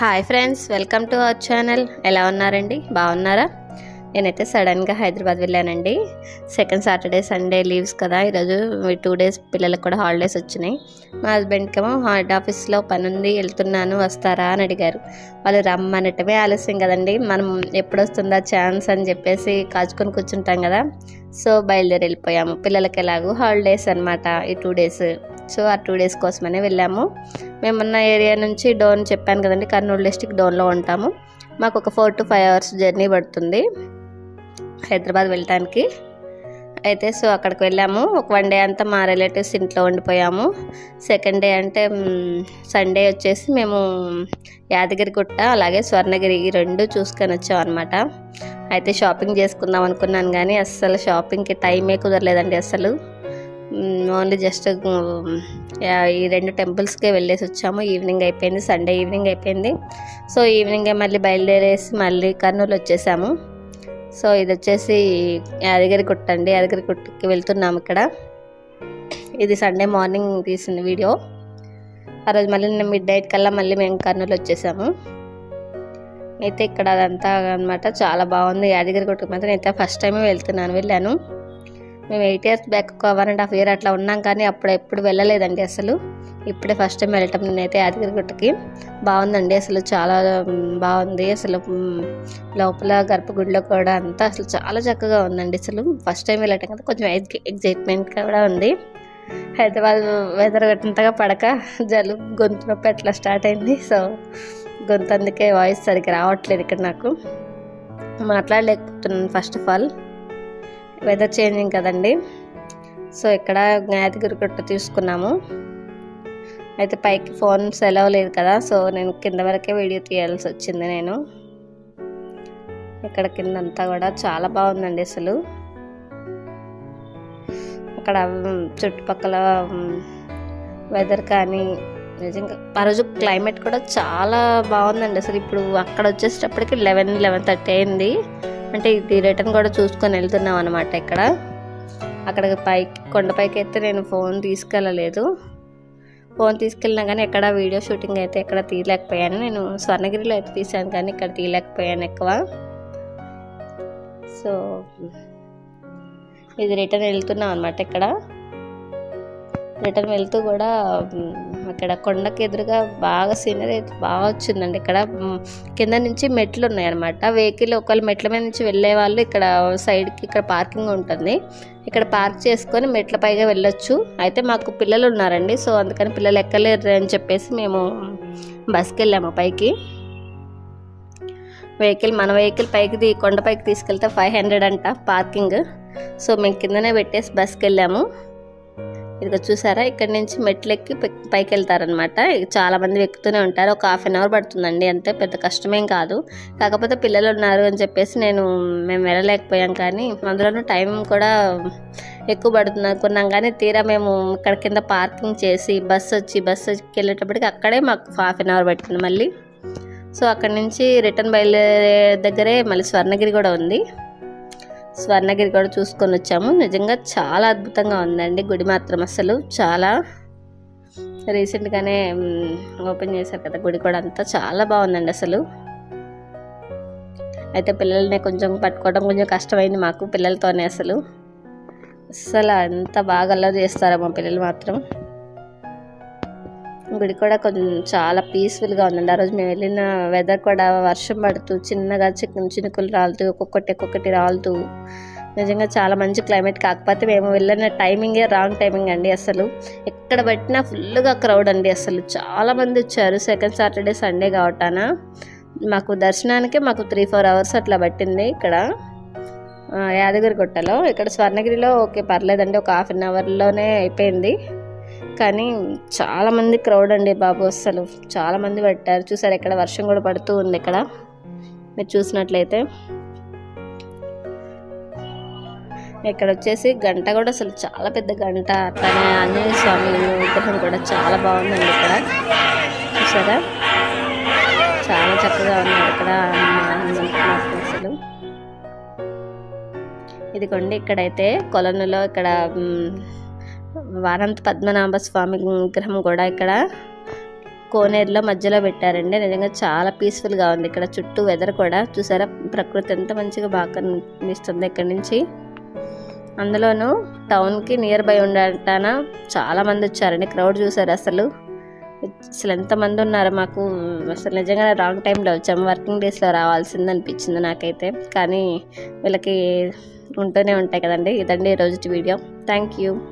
Hi friends welcome to our channel. ఎలా ఉన్నారండి? బాగున్నారా? నేనైతే సడన్గా హైదరాబాద్ వెళ్ళానండి. సెకండ్ సాటర్డే సండే లీవ్స్ కదా. ఈరోజు టూ డేస్ పిల్లలకు కూడా హాలిడేస్ వచ్చినాయి. మా హస్బెండ్కి ఏమో హార్డ్ ఆఫీస్లో పని ఉంది వెళ్తున్నాను వస్తారా అని అడిగారు. వాళ్ళు రమ్మనటమే ఆలస్యం కదండి. మనం ఎప్పుడు వస్తుందా ఛాన్స్ అని చెప్పేసి కాచుకొని కూర్చుంటాం కదా. సో బయలుదేరి వెళ్ళిపోయాము. పిల్లలకి ఎలాగో హాలిడేస్ అనమాట ఈ టూ డేస్. సో ఆ టూ డేస్ కోసమనే వెళ్ళాము. మేమున్న ఏరియా నుంచి డోన్ చెప్పాను కదండి కర్నూలు డిస్టిక్ డోన్లో ఉంటాము. మాకు ఒక four to five hours journey పడుతుంది హైదరాబాద్ వెళ్ళటానికి. అయితే సో అక్కడికి వెళ్ళాము. ఒక వన్ డే అంతా మా రిలేటివ్స్ ఇంట్లో ఉండిపోయాము. సెకండ్ డే అంటే సండే వచ్చేసి మేము యాదగిరి గుట్ట అలాగే స్వర్ణగిరి ఈ రెండు చూసుకొని వచ్చాం అనమాట అయితే షాపింగ్ చేసుకుందాం అనుకున్నాను కానీ అస్సలు షాపింగ్కి టైమే కుదరలేదండి అసలు ఓన్లీ జస్ట్ ఈ రెండు టెంపుల్స్కే వెళ్ళేసి వచ్చాము. ఈవినింగ్ అయిపోయింది సండే ఈవినింగ్ అయిపోయింది. సో ఈవినింగే మళ్ళీ బయలుదేరేసి మళ్ళీ కర్నూలు వచ్చేసాము. సో ఇది వచ్చేసి యాదగిరి గుట్ట అండి. యాదగిరి గుట్టకి వెళ్తున్నాము ఇక్కడ. ఇది సండే మార్నింగ్ తీసిన వీడియో. ఆ రోజు మళ్ళీ మిడ్ నైట్ కల్లా మళ్ళీ మేము కర్నూలు వచ్చేసాము. అయితే ఇక్కడ అదంతా అనమాట చాలా బాగుంది. యాదగిరి గుట్టకి మాత్రం అయితే ఫస్ట్ టైమే వెళ్తున్నాను వెళ్ళాను. మేము ఎయిట్ ఇయర్స్ బ్యాక్ ఒక వన్ అండ్ హాఫ్ ఇయర్ అట్లా ఉన్నాం కానీ అప్పుడు ఎప్పుడు వెళ్ళలేదండి అసలు. ఇప్పుడే ఫస్ట్ టైం వెళ్ళటం నేనైతే యాదగిరిగుట్టకి. బాగుందండి అసలు చాలా బాగుంది అసలు లోపల గర్భగుడిలో కూడా అంతా అసలు చాలా చక్కగా ఉందండి అసలు. ఫస్ట్ టైం వెళ్ళటం కదా కొంచెం ఎగ్జైట్మెంట్ కూడా ఉంది. హైదరాబాద్ వెదర్ గట్టంతగా పడక జలుబు గొంతు నొప్పి అట్లా స్టార్ట్ అయింది. సో గొంతు అందుకే వాయిస్ సరిగ్గా రావట్లేదు ఇక్కడ నాకు. మాట్లాడలేకపోతున్నాను first of all. Weather changing కదండి. సో ఇక్కడ జ్ఞాతిగిరి గుట్ట తీసుకున్నాము. అయితే పైకి ఫోన్ సెలవు లేదు కదా సో నేను కింద వరకే వీడియో తీయాల్సి వచ్చింది నేను. ఇక్కడ కింద అంతా కూడా చాలా బాగుందండి అసలు. అక్కడ చుట్టుపక్కల వెదర్ కానీ నిజంగా ఆ రోజు క్లైమేట్ కూడా చాలా బాగుందండి అసలు. ఇప్పుడు అక్కడ వచ్చేటప్పటికి లెవెన్ లెవెన్ థర్టీ అయింది. అంటే ఇది రిటర్న్ కూడా చూసుకొని వెళ్తున్నాం అనమాట ఇక్కడ. అక్కడ పైకి కొండపైకి అయితే నేను ఫోన్ తీసుకెళ్ళలేదు. ఫోన్ తీసుకెళ్ళినా కానీ ఎక్కడ వీడియో షూటింగ్ అయితే ఎక్కడ తీయలేకపోయాను. నేను స్వర్ణగిరిలో అయితే తీసాను కానీ ఇక్కడ తీయలేకపోయాను ఎక్కువ. సో ఇది రిటర్న్ వెళ్తున్నాం అనమాట ఇక్కడ. రిటర్న్ వెళ్తూ కూడా ఇక్కడ కొండకి ఎదురుగా బాగా సీనరీ అయితే బాగా వచ్చిందండి. ఇక్కడ కింద నుంచి మెట్లు ఉన్నాయన్నమాట. వెహికల్ ఒకళ్ళు మెట్ల మీద నుంచి వెళ్ళే వాళ్ళు ఇక్కడ సైడ్కి ఇక్కడ పార్కింగ్ ఉంటుంది. ఇక్కడ పార్క్ చేసుకొని మెట్ల పైగా వెళ్ళొచ్చు. అయితే మాకు పిల్లలు ఉన్నారండి. సో అందుకని పిల్లలు ఎక్కలేరు అని చెప్పేసి మేము బస్కి వెళ్ళాము పైకి. వెహికల్ మన వెహికల్ పైకి కొండపైకి తీసుకెళ్తే ఫైవ్ హండ్రెడ్ అంట పార్కింగ్. సో మేము కిందనే పెట్టేసి బస్కి వెళ్ళాము. ఇదిగో చూసారా? ఇక్కడ నుంచి మెట్లు ఎక్కి పైకి వెళ్తారనమాట చాలా మంది ఎక్కుతూనే ఉంటారు. ఒక హాఫ్ అన్ అవర్ పడుతుందండి. అంతే పెద్ద కష్టమేం కాదు. కాకపోతే పిల్లలు ఉన్నారు అని చెప్పేసి నేను మేము వెళ్ళలేకపోయాం కానీ అందులోనూ టైం కూడా ఎక్కువ పడుతుంది అనుకున్నాం కానీ తీరా మేము ఇక్కడ కింద పార్కింగ్ చేసి బస్సు వచ్చి బస్సు వచ్చి వెళ్ళేటప్పటికి అక్కడే మాకు హాఫ్ అన్ అవర్ పట్టింది మళ్ళీ. సో అక్కడి నుంచి రిటర్న్ బయలుదేరే దగ్గరే మళ్ళీ స్వర్ణగిరి కూడా ఉంది. స్వర్ణగిరి కూడా చూసుకొని వచ్చాము. నిజంగా చాలా అద్భుతంగా ఉందండి గుడి మాత్రం అసలు. చాలా రీసెంట్గానే ఓపెన్ చేశారు కదా గుడి కూడా అంతా. చాలా బాగుందండి అసలు. అయితే పిల్లల్ని కొంచెం పట్టుకోవడం కొంచెం కష్టమైంది మాకు పిల్లలతోనే అసలు. అసలు అంత బాగా అల్లరి చేస్తారా మా పిల్లలు మాత్రం. గుడి కూడా కొంచెం చాలా పీస్ఫుల్గా ఉందండి. ఆ రోజు మేము వెళ్ళిన వెదర్ కూడా వర్షం పడుతూ చిన్నగా చిన్న చినుకులు రాలుతూ ఒక్కొక్కటి ఒక్కొక్కటి రాలుతూ నిజంగా చాలా మంచి క్లైమేట్ కాకపోతే మేము వెళ్ళిన టైమింగే రాంగ్ టైమింగ్ అండి అసలు. ఎక్కడ పెట్టినా ఫుల్గా క్రౌడ్ అండి అసలు. చాలా మంది వచ్చారు సెకండ్ సాటర్డే సండే కావటాన. మాకు దర్శనానికి మాకు త్రీ ఫోర్ అవర్స్ అట్లా పట్టింది ఇక్కడ. యాదగిరి గుట్టలో ఇక్కడ స్వర్ణగిరిలో ఓకే పర్లేదండి. ఒక హాఫ్ అన్ అవర్లోనే అయిపోయింది. కానీ చాలామంది క్రౌడ్ అండి బాబు అసలు చాలామంది పెట్టారు. చూసారు ఇక్కడ వర్షం కూడా పడుతూ ఉంది ఇక్కడ. మీరు చూసినట్లయితే. ఇక్కడ వచ్చేసి గంట కూడా అసలు చాలా పెద్ద గంట. అట్లానే ఆంజనేయ స్వామి విగ్రహం కూడా చాలా బాగుందండి ఇక్కడ. చూసారా? చాలా చక్కగా ఉన్నాడు ఇక్కడ. అసలు. ఇదిగోండి ఇక్కడైతే కొలనులో ఇక్కడ వారంత పద్మనాభ స్వామి విగ్రహం కూడా ఇక్కడ కోనేరులో మధ్యలో పెట్టారండి. నిజంగా చాలా పీస్ఫుల్గా ఉంది. ఇక్కడ చుట్టూ వెదర్ కూడా చూసారా? ప్రకృతి ఎంత మంచిగా బాగా కనిపిస్తుంది ఇక్కడ నుంచి. అందులోనూ టౌన్కి నియర్ బై ఉండటాన చాలా మంది వచ్చారండి. క్రౌడ్ చూసారు అసలు? అసలు ఎంతమంది ఉన్నారు మాకు? అసలు నిజంగా రాంగ్ టైంలో వచ్చాము వర్కింగ్ డేస్లో రావాల్సింది అనిపించింది నాకైతే. కానీ వీళ్ళకి ఉంటూనే ఉంటాయి కదండి. ఇదండి ఈరోజు వీడియో థ్యాంక్ యూ